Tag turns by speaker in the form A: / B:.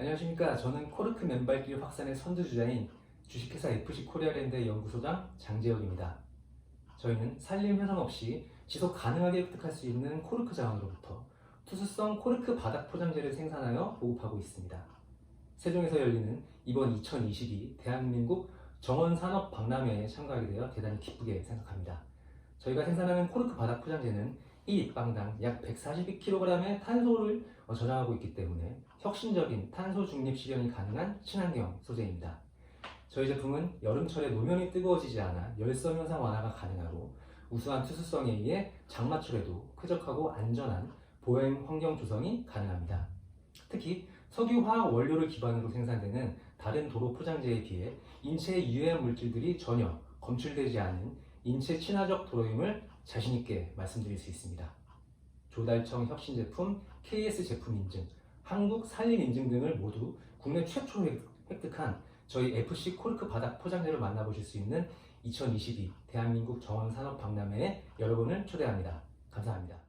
A: 안녕하십니까. 저는 코르크 맨발길 확산의 선두주자인 주식회사 FC 코리아랜드 연구소장 장재혁입니다. 저희는 산림 훼손 없이 지속 가능하게 획득할 수 있는 코르크 자원으로부터 투수성 코르크 바닥 포장재를 생산하여 보급하고 있습니다. 세종에서 열리는 이번 2022 대한민국 정원산업 박람회에 참가하게 되어 대단히 기쁘게 생각합니다. 저희가 생산하는 코르크 바닥 포장재는 1입방당 약 142kg의 탄소를 어, 저장하고 있기 때문에 혁신적인 탄소 중립 실현이 가능한 친환경 소재입니다. 저희 제품은 여름철에 노면이 뜨거워지지 않아 열섬 현상 완화가 가능하고 우수한 투수성에 의해 장마철에도 쾌적하고 안전한 보행 환경 조성이 가능합니다. 특히 석유 화학 원료를 기반으로 생산되는 다른 도로 포장재에 비해 인체에 유해한 물질들이 전혀 검출되지 않은 인체 친화적 도로임을 자신있게 말씀드릴 수 있습니다. 조달청 혁신 제품, KS 제품 인증, 한국 산림 인증 등을 모두 국내 최초로 획- 획득한 저희 FC 코르크 바닥 포장재를 만나보실 수 있는 2022 대한민국 정원산업 박람회에 여러분을 초대합니다. 감사합니다.